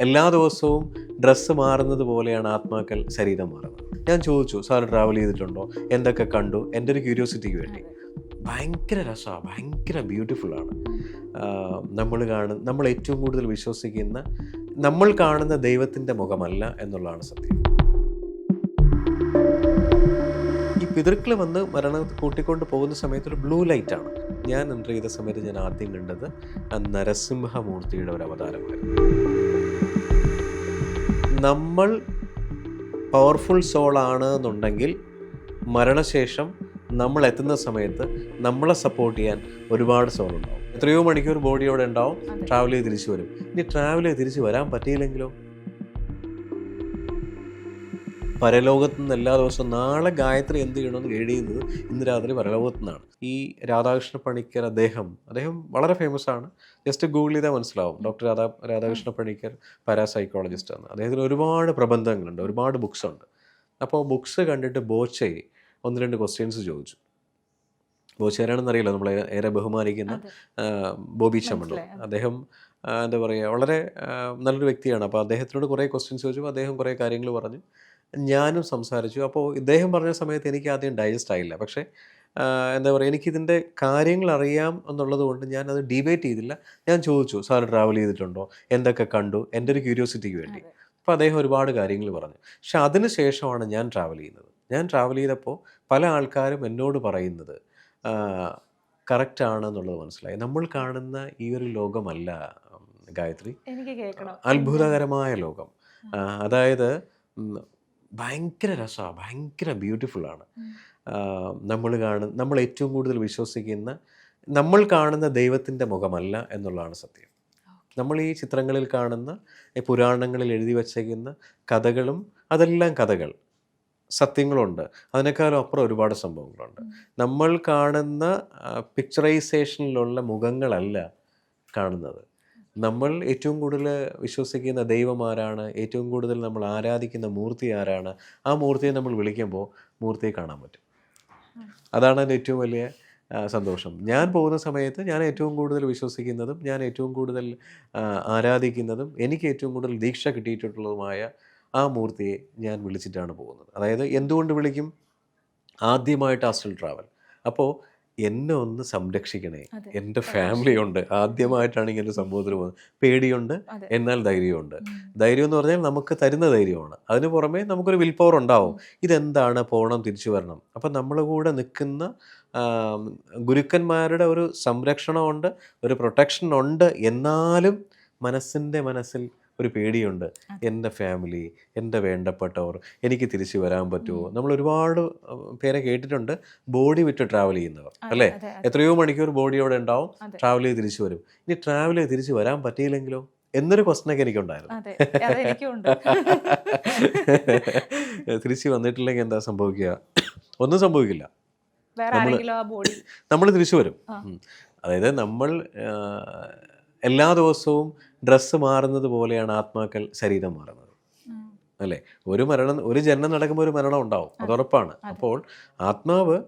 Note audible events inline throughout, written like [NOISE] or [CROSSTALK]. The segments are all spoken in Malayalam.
എല്ലാ ദിവസവും ഡ്രസ്സ് മാറുന്നത് പോലെയാണ് ആത്മാക്കൾ ശരീരം മാറുന്നത്. ഞാൻ ചോദിച്ചു സാർ ട്രാവൽ ചെയ്തിട്ടുണ്ടോ? എന്തൊക്കെ കണ്ടു? എന്റെ ഒരു ക്യൂരിയോസിറ്റിക്ക് വേണ്ടി. ഭയങ്കര രസമാണ് ഭയങ്കര ബ്യൂട്ടിഫുള്ളാണ് നമ്മൾ കാണുന്ന നമ്മൾ ഏറ്റവും കൂടുതൽ വിശ്വസിക്കുന്ന നമ്മൾ കാണുന്ന ദൈവത്തിന്റെ മുഖമല്ല എന്നുള്ളതാണ് സത്യം. ഈ പിതൃക്കൾ വന്ന് മരണം കൂട്ടിക്കൊണ്ട് പോകുന്ന സമയത്ത് ഒരു ബ്ലൂ ലൈറ്റാണ് ഞാൻ എന്റർ ചെയ്ത സമയത്ത് ഞാൻ ആദ്യം കണ്ടത് ആ നരസിംഹമൂർത്തിയുടെ ഒരു അവതാരമായിരുന്നു. നമ്മൾ പവർഫുൾ സോൾ ആണ് എന്നുണ്ടെങ്കിൽ മരണശേഷം നമ്മൾ എത്തുന്ന സമയത്ത് നമ്മളെ സപ്പോർട്ട് ചെയ്യാൻ ഒരുപാട് സോൾ ഉണ്ടാവും. എത്രയോ മണിക്കൂർ ബോഡിയോടെ ഉണ്ടാവും. ട്രാവൽ ചെയ്ത് തിരിച്ചു വരും. ഇനി ട്രാവൽ ചെയ്ത് തിരിച്ചു വരാൻ പറ്റിയില്ലെങ്കിലോ? പരലോകത്ത് നിന്ന് എല്ലാ ദിവസവും നാളെ ഗായത്രി എന്ത് ചെയ്യണമെന്ന് ഗൈഡ് ചെയ്യുന്നത് ഇന്ന് രാത്രി പരലോകത്തു നിന്നാണ്. ഈ രാധാകൃഷ്ണ പണിക്കർ അദ്ദേഹം അദ്ദേഹം വളരെ ഫേമസ് ആണ്. ജസ്റ്റ് ഗൂഗിൾ ചെയ്താൽ മനസ്സിലാവും. ഡോക്ടർ രാധാ രാധാകൃഷ്ണ പണിക്കർ പാരാസൈക്കോളജിസ്റ്റ് ആണ്. അദ്ദേഹത്തിന് ഒരുപാട് പ്രബന്ധങ്ങളുണ്ട് ഒരുപാട് ബുക്സ് ഉണ്ട്. അപ്പോൾ ബുക്സ് കണ്ടിട്ട് ബോച്ചെ ഒന്ന് രണ്ട് ക്വസ്റ്റ്യൻസ് ചോദിച്ചു. ബോച്ചേരാണെന്ന് അറിയില്ല നമ്മൾ ഏറെ ബഹുമാനിക്കുന്ന ബോബി ചമ്മണ്ടോ. അദ്ദേഹം എന്താ പറയുക വളരെ നല്ലൊരു വ്യക്തിയാണ്. അപ്പോൾ അദ്ദേഹത്തിനോട് കുറേ ക്വസ്റ്റ്യൻസ് ചോദിച്ചു അദ്ദേഹം കുറേ കാര്യങ്ങൾ പറഞ്ഞു. ഞാനും സംസാരിച്ചു. അപ്പോൾ ഇദ്ദേഹം പറഞ്ഞ സമയത്ത് എനിക്ക് ആദ്യം ഡൈജസ്റ്റ് ആയില്ല. പക്ഷേ എന്താ പറയുക എനിക്കിതിന്റെ കാര്യങ്ങൾ അറിയാം എന്നുള്ളത് കൊണ്ട് ഞാനത് ഡിബേറ്റ് ചെയ്തില്ല. ഞാൻ ചോദിച്ചു സാർ ട്രാവൽ ചെയ്തിട്ടുണ്ടോ? എന്തൊക്കെ കണ്ടു? എന്റെ ഒരു ക്യൂരിയോസിറ്റിക്ക് വേണ്ടി. അപ്പോൾ അദ്ദേഹം ഒരുപാട് കാര്യങ്ങൾ പറഞ്ഞു. പക്ഷെ അതിന് ശേഷമാണ് ഞാൻ ട്രാവൽ ചെയ്യുന്നത്. ഞാൻ ട്രാവൽ ചെയ്തപ്പോൾ പല ആൾക്കാരും എന്നോട് പറയുന്നത് കറക്റ്റ് ആണെന്നുള്ളത് മനസ്സിലായി. നമ്മൾ കാണുന്ന ഈ ഒരു ലോകമല്ല ഗായത്രി. അത്ഭുതകരമായ ലോകം. അതായത് ഭയങ്കര രസമാണ്. ഭയങ്കര ബ്യൂട്ടിഫുള്ളാണ് നമ്മൾ കാണുന്ന നമ്മൾ ഏറ്റവും കൂടുതൽ വിശ്വസിക്കുന്ന നമ്മൾ കാണുന്ന ദൈവത്തിന്റെ മുഖമല്ല എന്നുള്ളതാണ് സത്യം. നമ്മൾ ഈ ചിത്രങ്ങളിൽ കാണുന്ന ഈ പുരാണങ്ങളിൽ എഴുതി വച്ചേക്കുന്ന കഥകളും അതെല്ലാം കഥകൾ. സത്യങ്ങളുണ്ട്. അതിനേക്കാളും അപ്പുറം ഒരുപാട് സംഭവങ്ങളുണ്ട്. നമ്മൾ കാണുന്ന പിക്ചറൈസേഷനിലുള്ള മുഖങ്ങളല്ല കാണുന്നത്. നമ്മൾ ഏറ്റവും കൂടുതൽ വിശ്വസിക്കുന്ന ദൈവം ആരാണ്? ഏറ്റവും കൂടുതൽ നമ്മൾ ആരാധിക്കുന്ന മൂർത്തി ആരാണ്? ആ മൂർത്തിയെ നമ്മൾ വിളിക്കുമ്പോൾ മൂർത്തിയെ കാണാൻ പറ്റും. അതാണ് എന്റെ ഏറ്റവും വലിയ സന്തോഷം. ഞാൻ പോകുന്ന സമയത്ത് ഞാൻ ഏറ്റവും കൂടുതൽ വിശ്വസിക്കുന്നതും ഞാൻ ഏറ്റവും കൂടുതൽ ആരാധിക്കുന്നതും എനിക്ക് ഏറ്റവും കൂടുതൽ ദീക്ഷ കിട്ടിയിട്ടുള്ളതുമായ ആ മൂർത്തിയെ ഞാൻ വിളിച്ചിട്ടാണ് പോകുന്നത്. അതായത് എന്തുകൊണ്ട് വിളിക്കും? ആദ്യമായിട്ട് ആസ്റ്റൽ ട്രാവൽ അപ്പോൾ എന്നെ ഒന്ന് സംരക്ഷിക്കണേ. എന്റെ എന്റെ ഫാമിലി ഉണ്ട് ആദ്യമായിട്ടാണ് ഇങ്ങനെ സംഭവത്തിൽ പോകുന്നത്. പേടിയുണ്ട്. എന്നാൽ ധൈര്യമുണ്ട് ധൈര്യം എന്ന് പറഞ്ഞാൽ നമുക്ക് തരുന്ന ധൈര്യമാണ്. അതിന് പുറമേ നമുക്കൊരു വിൽ പവർ ഉണ്ടാവും. ഇതെന്താണ്? പോകണം തിരിച്ചു വരണം. അപ്പം നമ്മളെ കൂടെ നിൽക്കുന്ന ഗുരുക്കന്മാരുടെ ഒരു സംരക്ഷണമുണ്ട് ഒരു പ്രൊട്ടക്ഷൻ ഉണ്ട് എന്നാലും മനസ്സിന്റെ മനസ്സിൽ ഒരു പേടിയുണ്ട്. എന്റെ ഫാമിലി എന്റെ വേണ്ടപ്പെട്ടവർ എനിക്ക് തിരിച്ചു വരാൻ പറ്റുമോ? നമ്മൾ ഒരുപാട് പേരെ കേട്ടിട്ടുണ്ട്. ബോഡി വിറ്റ് ട്രാവൽ ചെയ്യുന്നവർ അല്ലേ. എത്രയോ മണിക്കൂർ ബോഡിയോടെ ഉണ്ടാവും ട്രാവൽ ചെയ്ത് തിരിച്ചു വരും. ഇനി ട്രാവൽ ചെയ്ത് തിരിച്ചു വരാൻ പറ്റിയില്ലെങ്കിലോ? എന്നൊരു ക്വസ്റ്റനൊക്കെ എനിക്കുണ്ടായിരുന്നു. [LAUGHS] തിരിച്ചു വന്നിട്ടില്ലെങ്കിൽ എന്താ സംഭവിക്കുക? ഒന്നും സംഭവിക്കില്ല. ബോഡി നമ്മൾ തിരിച്ചു വരും. അതായത് നമ്മൾ എല്ലാ ദിവസവും ഡ്രസ്സ് മാറുന്നത് പോലെയാണ് ആത്മാക്കൾ ശരീരം മാറുന്നത്. അല്ലേ? ഒരു മരണം ഒരു ജനനം നടക്കുമ്പോൾ ഒരു മരണം ഉണ്ടാവും. അത്. ഉറപ്പാണ് അപ്പോൾ ആത്മാവ്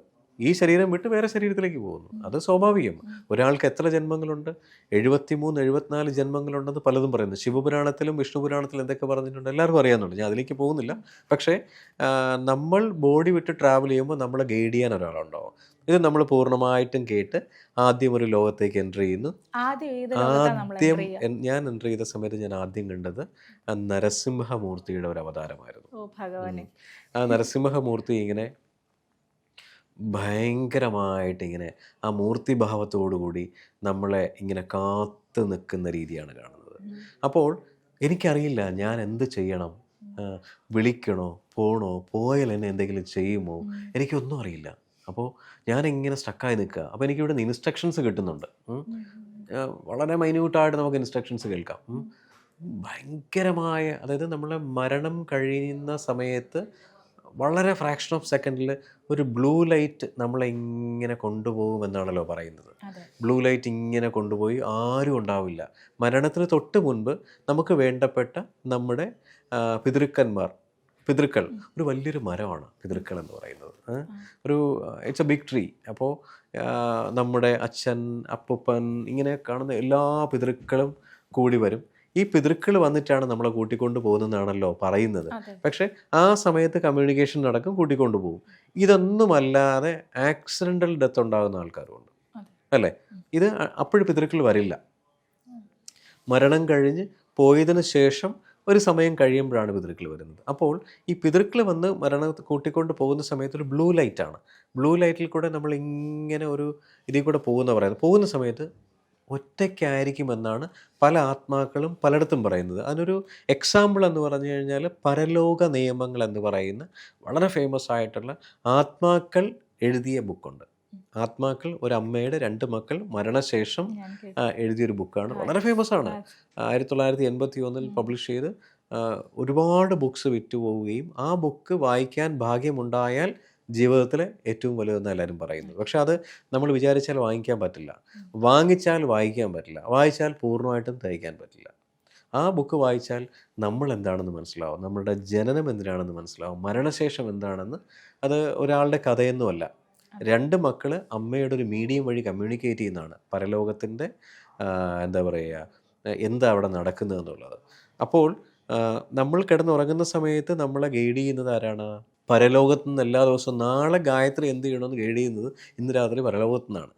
ഈ ശരീരം വിട്ട് വേറെ ശരീരത്തിലേക്ക് പോകുന്നു. അത് സ്വാഭാവികം. ഒരാൾക്ക് എത്ര ജന്മങ്ങളുണ്ട്? എഴുപത്തിമൂന്ന് എഴുപത്തിനാല് ജന്മങ്ങളുണ്ടെന്ന് പലതും പറയുന്നു. ശിവപുരാണത്തിലും വിഷ്ണു പുരാണത്തിലും എന്തൊക്കെ പറഞ്ഞിട്ടുണ്ട്? എല്ലാവർക്കും അറിയാവുന്നുണ്ട്. ഞാൻ അതിലേക്ക് പോകുന്നില്ല. പക്ഷേ നമ്മൾ ബോഡി വിട്ട് ട്രാവൽ ചെയ്യുമ്പോൾ നമ്മളെ ഗൈഡ് ചെയ്യാൻ ഒരാളുണ്ടാവും. ഇത് നമ്മൾ പൂർണമായിട്ടും കേട്ട് ആദ്യം ഒരു ലോകത്തേക്ക് എന്റർ ചെയ്യുന്നു. ആദ്യം ഞാൻ എന്റർ ചെയ്ത സമയത്ത് ഞാൻ ആദ്യം കണ്ടത് നരസിംഹമൂർത്തിയുടെ ഒരു അവതാരമായിരുന്നു. ആ നരസിംഹമൂർത്തി ഇങ്ങനെ ഭയങ്കരമായിട്ട് ഇങ്ങനെ ആ മൂർത്തിഭാവത്തോടുകൂടി നമ്മളെ ഇങ്ങനെ കാത്തു നിൽക്കുന്ന രീതിയാണ് കാണുന്നത്. അപ്പോൾ എനിക്കറിയില്ല ഞാൻ എന്ത് ചെയ്യണം? വിളിക്കണോ? പോണോ? പോയാൽ എന്നെ എന്തെങ്കിലും ചെയ്യുമോ. എനിക്കൊന്നും അറിയില്ല. അപ്പോൾ ഞാൻ ഇങ്ങനെ സ്റ്റക്കായി നിൽക്കുക. അപ്പോൾ എനിക്ക് ഇവിടെ ഇൻസ്ട്രക്ഷൻസ് കിട്ടുന്നുണ്ട്. വളരെ മൈന്യൂട്ടായിട്ട് നമുക്ക് ഇൻസ്ട്രക്ഷൻസ് കേൾക്കാം. ഭയങ്കരമായ അതായത് നമ്മളെ മരണം കഴിയുന്ന സമയത്ത് വളരെ ഫ്രാക്ഷൻ ഓഫ് സെക്കൻഡിൽ ഒരു ബ്ലൂ ലൈറ്റ് നമ്മളെ ഇങ്ങനെ കൊണ്ടുപോകും എന്നാണല്ലോ പറയുന്നത് ബ്ലൂ ലൈറ്റ് ഇങ്ങനെ കൊണ്ടുപോയി ആരും ഉണ്ടാവില്ല. മരണത്തിന് തൊട്ട് മുൻപ് നമുക്ക് വേണ്ടപ്പെട്ട നമ്മുടെ പിതൃക്കന്മാർ പിതൃക്കൾ. ഒരു വലിയൊരു മരമാണ് പിതൃക്കൾ എന്ന് പറയുന്നത്? ഒരു ഇറ്റ്സ് എ ബിഗ് ട്രീ അപ്പോൾ നമ്മുടെ അച്ഛൻ അപ്പൂപ്പൻ ഇങ്ങനെ കാണുന്ന എല്ലാ പിതൃക്കളും കൂടി വരും. ഈ പിതൃക്കൾ വന്നിട്ടാണ് നമ്മളെ കൂട്ടിക്കൊണ്ട് പോകുന്നതെന്നാണല്ലോ പറയുന്നത്. പക്ഷേ പക്ഷെ ആ സമയത്ത് കമ്മ്യൂണിക്കേഷൻ നടക്കും കൂട്ടിക്കൊണ്ട് പോകും. ഇതൊന്നുമല്ലാതെ ആക്സിഡന്റൽ ഡെത്ത് ഉണ്ടാകുന്ന ആൾക്കാരുണ്ട് അല്ലേ? ഇത് അപ്പോഴും പിതൃക്കൾ വരില്ല. മരണം കഴിഞ്ഞ് പോയതിനു ശേഷം ഒരു സമയം കഴിയുമ്പോഴാണ് പിതൃക്കൾ വരുന്നത്. അപ്പോൾ ഈ പിതൃക്കൾ വന്ന് മരണം കൂട്ടിക്കൊണ്ട് പോകുന്ന സമയത്ത് ഒരു ബ്ലൂ ലൈറ്റാണ് ബ്ലൂ ലൈറ്റിൽ കൂടെ നമ്മൾ ഇങ്ങനെ ഒരു ഇതിൽ കൂടെ പോകുന്ന പറയുന്നത്. പോകുന്ന സമയത്ത് ഒറ്റയ്ക്കായിരിക്കുമെന്നാണ് പല ആത്മാക്കളും പലയിടത്തും പറയുന്നത്. അതിനൊരു എക്സാമ്പിൾ എന്ന് പറഞ്ഞു കഴിഞ്ഞാൽ പരലോക നിയമങ്ങൾ എന്ന് പറയുന്ന വളരെ ഫേമസ് ആയിട്ടുള്ള ആത്മാക്കൾ എഴുതിയ ബുക്കുണ്ട് ആത്മാക്കൾ ഒരു അമ്മയുടെ രണ്ട് മക്കൾ മരണശേഷം. എഴുതിയൊരു ബുക്കാണ്. വളരെ ഫേമസ് ആണ്. ആയിരത്തി തൊള്ളായിരത്തി എൺപത്തി ഒന്നിൽ പബ്ലിഷ് ചെയ്ത് ഒരുപാട് ബുക്സ് വിറ്റുപോവുകയും ആ ബുക്ക് വായിക്കാൻ ഭാഗ്യമുണ്ടായാൽ ജീവിതത്തിലെ ഏറ്റവും വലുതെന്ന് എല്ലാവരും പറയുന്നത്. പക്ഷെ അത് നമ്മൾ വിചാരിച്ചാൽ വാങ്ങിക്കാൻ പറ്റില്ല. വാങ്ങിച്ചാൽ വായിക്കാൻ പറ്റില്ല. വായിച്ചാൽ പൂർണമായിട്ടും തയ്ക്കാൻ പറ്റില്ല. ആ ബുക്ക് വായിച്ചാൽ നമ്മൾ എന്താണെന്ന് മനസ്സിലാവും? നമ്മളുടെ ജനനം എന്തിനാണെന്ന് മനസ്സിലാവും? മരണശേഷം എന്താണെന്ന്? അത് ഒരാളുടെ കഥയൊന്നുമല്ല. രണ്ട് മക്കൾ അമ്മയുടെ ഒരു മീഡിയം വഴി കമ്മ്യൂണിക്കേറ്റ് ചെയ്യുന്നതാണ്. പരലോകത്തിന്റെ എന്താ പറയുക എന്താ അവിടെ നടക്കുന്നത് എന്നുള്ളത് അപ്പോൾ നമ്മൾ കിടന്നുറങ്ങുന്ന സമയത്ത് നമ്മളെ ഗൈഡ് ചെയ്യുന്നത് ആരാണ്? പരലോകത്ത് നിന്ന് എല്ലാ ദിവസവും നാളെ ഗായത്രി എന്ത് ചെയ്യണമെന്ന് ഗൈഡ് ചെയ്യുന്നത് ഇന്ന് രാത്രി പരലോകത്തു നിന്നാണ്.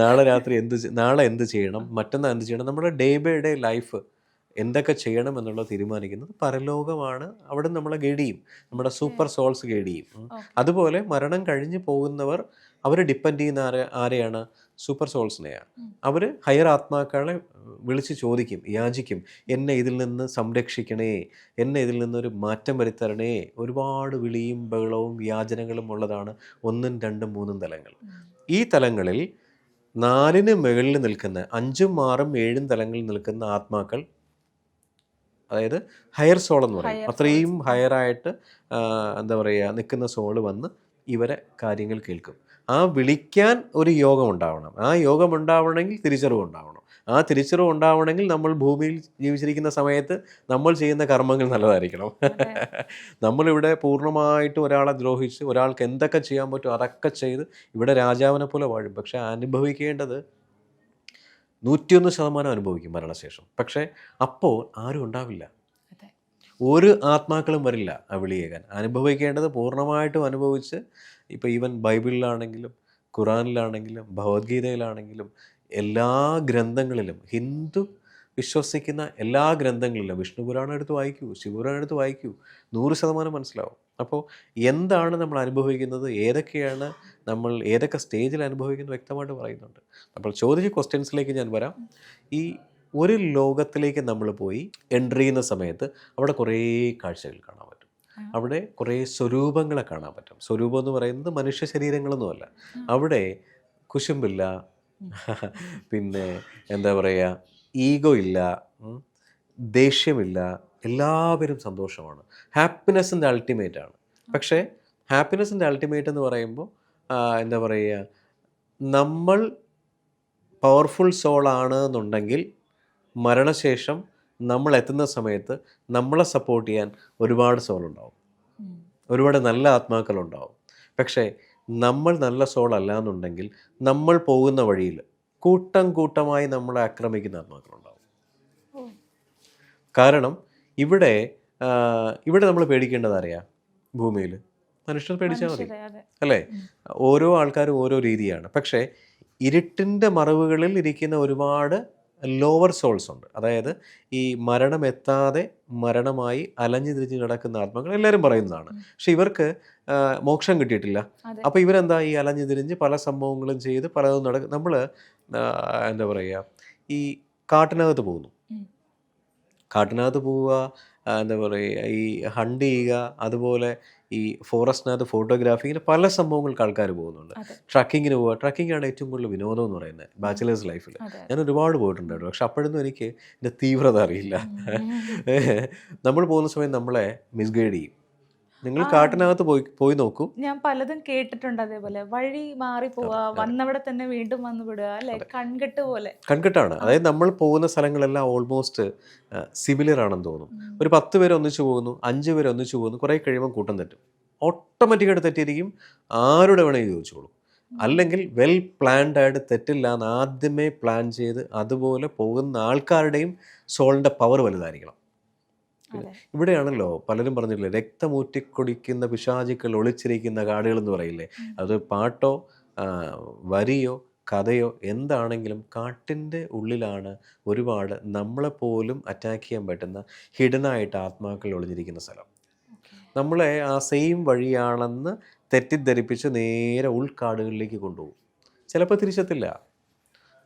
നാളെ രാത്രി എന്ത് നാളെ എന്ത് ചെയ്യണം? മറ്റന്നാൾ എന്ത് ചെയ്യണം? നമ്മുടെ ഡേ ബൈ ഡേ ലൈഫ് എന്തൊക്കെ ചെയ്യണം എന്നുള്ളത് തീരുമാനിക്കുന്നത് പരലോകമാണ്. അവിടെ നമ്മളെ ഗൈഡ് ചെയ്യും. നമ്മുടെ സൂപ്പർ സോൾസ് ഗൈഡ് ചെയ്യും. അതുപോലെ മരണം കഴിഞ്ഞു പോകുന്നവർ അവർ ഡിപ്പെൻഡ് ചെയ്യുന്ന ആരെ ആരെയാണ്? സൂപ്പർ സോൾസിനെയാണ്. അവർ ഹയർ ആത്മാക്കളെ വിളിച്ച് ചോദിക്കും യാചിക്കും. എന്നെ ഇതിൽ നിന്ന് സംരക്ഷിക്കണേ. എന്നെ ഇതിൽ നിന്നൊരു മാറ്റം വരുത്തരണേ. ഒരുപാട് വിളിയും ബഹളവും യാചനകളും ഉള്ളതാണ് ഒന്നും രണ്ടും മൂന്നും തലങ്ങൾ. ഈ തലങ്ങളിൽ നാലിന് മുകളിൽ നിൽക്കുന്ന അഞ്ചും ആറും ഏഴും തലങ്ങളിൽ നിൽക്കുന്ന ആത്മാക്കൾ അതായത് ഹയർ സോൾ എന്ന് പറയും. അത്രയും. ഹയറായിട്ട് എന്താ പറയുക നിൽക്കുന്ന സോൾ വന്ന് ഇവരെ കാര്യങ്ങൾ കേൾക്കും. ആ വിളിക്കാൻ ഒരു യോഗം ഉണ്ടാവണം. ആ യോഗം ഉണ്ടാവണമെങ്കിൽ തിരിച്ചറിവ് ഉണ്ടാവണം. ആ തിരിച്ചറിവ് ഉണ്ടാവണമെങ്കിൽ നമ്മൾ ഭൂമിയിൽ ജീവിച്ചിരിക്കുന്ന സമയത്ത് നമ്മൾ ചെയ്യുന്ന കർമ്മങ്ങൾ നല്ലതായിരിക്കണം. [LAUGHS] നമ്മളിവിടെ പൂർണമായിട്ട് ഒരാളെ ദ്രോഹിച്ച് ഒരാൾക്ക് എന്തൊക്കെ ചെയ്യാൻ പറ്റുമോ അതൊക്കെ ചെയ്ത് ഇവിടെ രാജാവിനെ പോലെ വാഴും. പക്ഷെ അനുഭവിക്കേണ്ടത് നൂറ്റിയൊന്ന് ശതമാനം അനുഭവിക്കും മരണശേഷം. പക്ഷേ അപ്പോൾ ആരും ഉണ്ടാവില്ല. ഒരു ആത്മാക്കളും വരില്ല ആ വിളിയേകൻ. അനുഭവിക്കേണ്ടത് പൂർണമായിട്ടും അനുഭവിച്ച് ഇപ്പോൾ ഈവൻ ബൈബിളിലാണെങ്കിലും ഖുറാനിലാണെങ്കിലും ഭഗവത്ഗീതയിലാണെങ്കിലും എല്ലാ ഗ്രന്ഥങ്ങളിലും ഹിന്ദു വിശ്വസിക്കുന്ന എല്ലാ ഗ്രന്ഥങ്ങളിലും വിഷ്ണു പുരാണം എടുത്ത് വായിക്കൂ ശിവപുരാണം എടുത്ത് വായിക്കൂ നൂറ് ശതമാനം മനസ്സിലാവും. അപ്പോൾ എന്താണ് നമ്മൾ അനുഭവിക്കുന്നത്? ഏതൊക്കെയാണ് നമ്മൾ ഏതൊക്കെ സ്റ്റേജിൽ അനുഭവിക്കുന്നത് വ്യക്തമായിട്ട് പറയുന്നുണ്ട്. അപ്പോൾ ചോദിച്ച ക്വസ്റ്റ്യൻസിലേക്ക് ഞാൻ വരാം. ഈ ഒരു ലോകത്തിലേക്ക് നമ്മൾ പോയി എൻട്രി ചെയ്യുന്ന സമയത്ത് അവിടെ കുറേ കാഴ്ചകൾ കാണാൻ പറ്റും. അവിടെ കുറേ സ്വരൂപങ്ങളെ കാണാൻ പറ്റും. സ്വരൂപം എന്ന് പറയുന്നത് മനുഷ്യ ശരീരങ്ങളൊന്നുമല്ല അവിടെ കുശുമ്പില്ല പിന്നെ എന്താ പറയുക ഈഗോ ഇല്ല ദേഷ്യമില്ല എല്ലാവരും സന്തോഷമാണ്. ഹാപ്പിനെസ്സിന്റെ അൾട്ടിമേറ്റ് ആണ്. പക്ഷേ ഹാപ്പിനെസ്സിന്റെ അൾട്ടിമേറ്റ് എന്ന് പറയുമ്പോൾ എന്താ പറയുക നമ്മൾ പവർഫുൾ സോളാണ് എന്നുണ്ടെങ്കിൽ മരണശേഷം നമ്മൾ എത്തുന്ന സമയത്ത് നമ്മളെ സപ്പോർട്ട് ചെയ്യാൻ ഒരുപാട് സോൾ ഉണ്ടാവും. ഒരുപാട് നല്ല ആത്മാക്കളുണ്ടാവും പക്ഷേ നമ്മൾ നല്ല സോൾ അല്ല എന്നുണ്ടെങ്കിൽ നമ്മൾ പോകുന്ന വഴിയിൽ കൂട്ടം കൂട്ടമായി നമ്മളെ ആക്രമിക്കുന്ന ആത്മാക്കളുണ്ടാവും. കാരണം ഇവിടെ ഇവിടെ നമ്മൾ പേടിക്കേണ്ടത് അറിയാം ഭൂമിയിൽ. മനുഷ്യർ പേടിച്ചാൽ മതി. അല്ലേ? ഓരോ ആൾക്കാരും ഓരോ രീതിയാണ്. പക്ഷേ ഇരുട്ടിന്റെ മറവുകളിൽ ഇരിക്കുന്ന ഒരുപാട് ലോവർ സോൾസ് ഉണ്ട്. അതായത് ഈ മരണം എത്താതെ മരണമായി അലഞ്ഞു തിരിഞ്ഞ് കിടക്കുന്ന ആത്മാക്കൾ എല്ലാവരും പറയുന്നതാണ്. പക്ഷെ ഇവർക്ക് മോക്ഷം കിട്ടിയിട്ടില്ല. അപ്പം അപ്പോൾ ഇവരെന്താ ഈ അലഞ്ഞു തിരിഞ്ഞ് പല സംഭവങ്ങളും ചെയ്ത് പലതും നടക്കും നമ്മൾ എന്താ പറയുക ഈ കാട്ടിനകത്ത് പോകുന്നു. കാട്ടിനകത്ത് പോവുക എന്താ പറയുക ഈ ഹണ്ട് ചെയ്യുക അതുപോലെ ഈ ഫോറസ്റ്റിനകത്ത് ഫോട്ടോഗ്രാഫി ഇങ്ങനെ പല സംഭവങ്ങൾക്ക് ആൾക്കാർ പോകുന്നുണ്ട്. ട്രക്കിങ്ങിന് പോവുക. ട്രക്കിംഗ് ആണ് ഏറ്റവും കൂടുതൽ വിനോദം എന്ന് പറയുന്നത്. ബാച്ചിലേഴ്സ് ലൈഫിൽ. ഞാൻ ഒരുപാട് പോയിട്ടുണ്ടായിരുന്നു. പക്ഷെ അപ്പോഴൊന്നും എനിക്ക് എന്റെ തീവ്രത അറിയില്ല. [LAUGHS] നമ്മൾ പോകുന്ന സമയം നമ്മളെ മിസ്ഗൈഡ് ചെയ്യും. നിങ്ങൾ. കാട്ടിനകത്ത് പോയി പോയി നോക്കൂ. ഞാൻ പലതും കേട്ടിട്ടുണ്ട് അതേപോലെ. വഴി മാറി പോവാ. വന്നവിടെ തന്നെ വീണ്ടും വന്നു വിടുക അല്ലെ? കൺകെട്ട് പോലെ. കൺകെട്ടാണ്. അതായത് നമ്മൾ പോകുന്ന സ്ഥലങ്ങളെല്ലാം ഓൾമോസ്റ്റ് സിമിലർ ആണെന്ന് തോന്നും ഒരു പത്ത് പേര് ഒന്നിച്ചു പോകുന്നു അഞ്ച് പേര് ഒന്നിച്ചു പോകുന്നു കുറേ കഴിയുമ്പോൾ കൂട്ടം തെറ്റും. ഓട്ടോമാറ്റിക്കായിട്ട് തെറ്റിയിരിക്കും. ആരുടെ വേണമെങ്കിൽ ചോദിച്ചോളൂ. അല്ലെങ്കിൽ വെൽ പ്ലാൻഡ് ആയിട്ട് തെറ്റില്ല എന്ന് ആദ്യമേ പ്ലാൻ ചെയ്ത് അതുപോലെ പോകുന്ന ആൾക്കാരുടെയും സോളിന്റെ പവർ വലുതായിരിക്കണം. ഇവിടെയാണല്ലോ പലരും പറഞ്ഞില്ലേ രക്തമൂറ്റിക്കൊടിക്കുന്ന പിശാചുക്കൾ ഒളിച്ചിരിക്കുന്ന കാടുകൾ എന്ന് പറയില്ലേ അത് പാട്ടോ വരിയോ കഥയോ എന്താണെങ്കിലും കാട്ടിന്റെ ഉള്ളിലാണ് ഒരുപാട് നമ്മളെപ്പോലും അറ്റാക്ക് ചെയ്യാൻ പറ്റുന്ന ഹിഡനായിട്ട് ആത്മാക്കൾ ഒളിഞ്ഞിരിക്കുന്ന സ്ഥലം. നമ്മളെ ആ സെയിം വഴിയാണെന്ന് തെറ്റിദ്ധരിപ്പിച്ച് നേരെ ഉൾക്കാടുകളിലേക്ക് കൊണ്ടുപോകും. ചിലപ്പോൾ തിരിച്ചെത്തില്ല.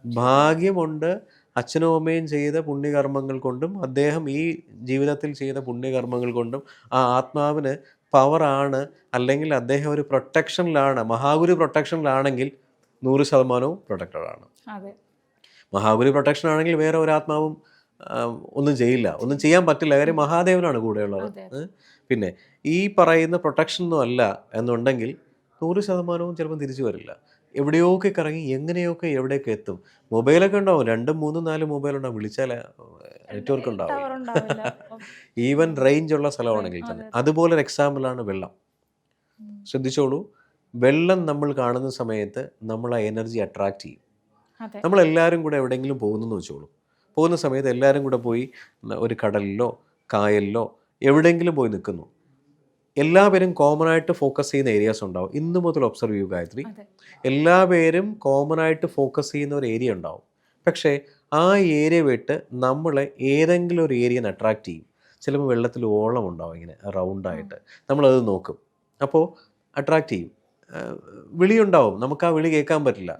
ഭാഗ്യമുണ്ട് അച്ഛനും അമ്മയും ചെയ്ത പുണ്യകർമ്മങ്ങൾ കൊണ്ടും അദ്ദേഹം ഈ ജീവിതത്തിൽ ചെയ്ത പുണ്യകർമ്മങ്ങൾ കൊണ്ടും ആ ആത്മാവിന് പവറാണ് അല്ലെങ്കിൽ അദ്ദേഹം ഒരു പ്രൊട്ടക്ഷനിലാണ് മഹാഗുരു പ്രൊട്ടക്ഷനിലാണെങ്കിൽ നൂറ് ശതമാനവും പ്രൊട്ടക്റ്റഡാണ് മഹാഗുരു പ്രൊട്ടക്ഷൻ ആണെങ്കിൽ വേറെ ഒരു ആത്മാവും ഒന്നും ചെയ്യില്ല. ഒന്നും ചെയ്യാൻ പറ്റില്ല. കാര്യം മഹാദേവനാണ് കൂടെയുള്ളത്. പിന്നെ ഈ പറയുന്ന പ്രൊട്ടക്ഷൻ ഒന്നും അല്ല എന്നുണ്ടെങ്കിൽ നൂറ് ശതമാനവും ചിലപ്പോൾ തിരിച്ചു വരില്ല. എവിടെയൊക്കെ കറങ്ങി എങ്ങനെയൊക്കെ എവിടെയൊക്കെ എത്തും? മൊബൈലൊക്കെ ഉണ്ടാവും. രണ്ടും മൂന്നും നാലും മൊബൈൽ ഉണ്ടാവും വിളിച്ചാൽ നെറ്റ്വർക്ക് ഉണ്ടാവും ഈവൻ റേഞ്ച് ഉള്ള സ്ഥലമാണെങ്കിൽ തന്നെ. അതുപോലെ ഒരു എക്സാമ്പിളാണ് വെള്ളം. ശ്രദ്ധിച്ചോളൂ. വെള്ളം നമ്മൾ കാണുന്ന സമയത്ത് നമ്മൾ ആ എനർജി അട്രാക്റ്റ് ചെയ്യും. അതെ. നമ്മളെല്ലാവരും കൂടെ എവിടെയെങ്കിലും പോകുന്നെന്ന് വെച്ചോളൂ. പോകുന്ന സമയത്ത് എല്ലാവരും കൂടെ പോയി ഒരു കടലിലോ കായലിലോ എവിടെയെങ്കിലും പോയി നിൽക്കുന്നു. എല്ലാവരും കോമൺ ആയിട്ട് ഫോക്കസ് ചെയ്യുന്ന ഏരിയാസ് ഉണ്ടാവും. ഇന്ന് മുതൽ ഒബ്സർവ് ചെയ്യുക ഗായത്രി. എല്ലാവരും കോമൺ ആയിട്ട് ഫോക്കസ് ചെയ്യുന്ന ഒരു ഏരിയ ഉണ്ടാവും. പക്ഷേ ആ ഏരിയ വിട്ട് നമ്മളെ ഏതെങ്കിലും ഒരു ഏരിയ അട്രാക്റ്റ് ചെയ്യും. ചിലപ്പോൾ വെള്ളത്തിൽ ഓളം ഉണ്ടാവും ഇങ്ങനെ റൗണ്ടായിട്ട് നമ്മളത് നോക്കും. അപ്പോൾ അട്രാക്റ്റ് ചെയ്യും. വിളിയുണ്ടാവും നമുക്ക് ആ വിളി കേൾക്കാൻ പറ്റില്ല.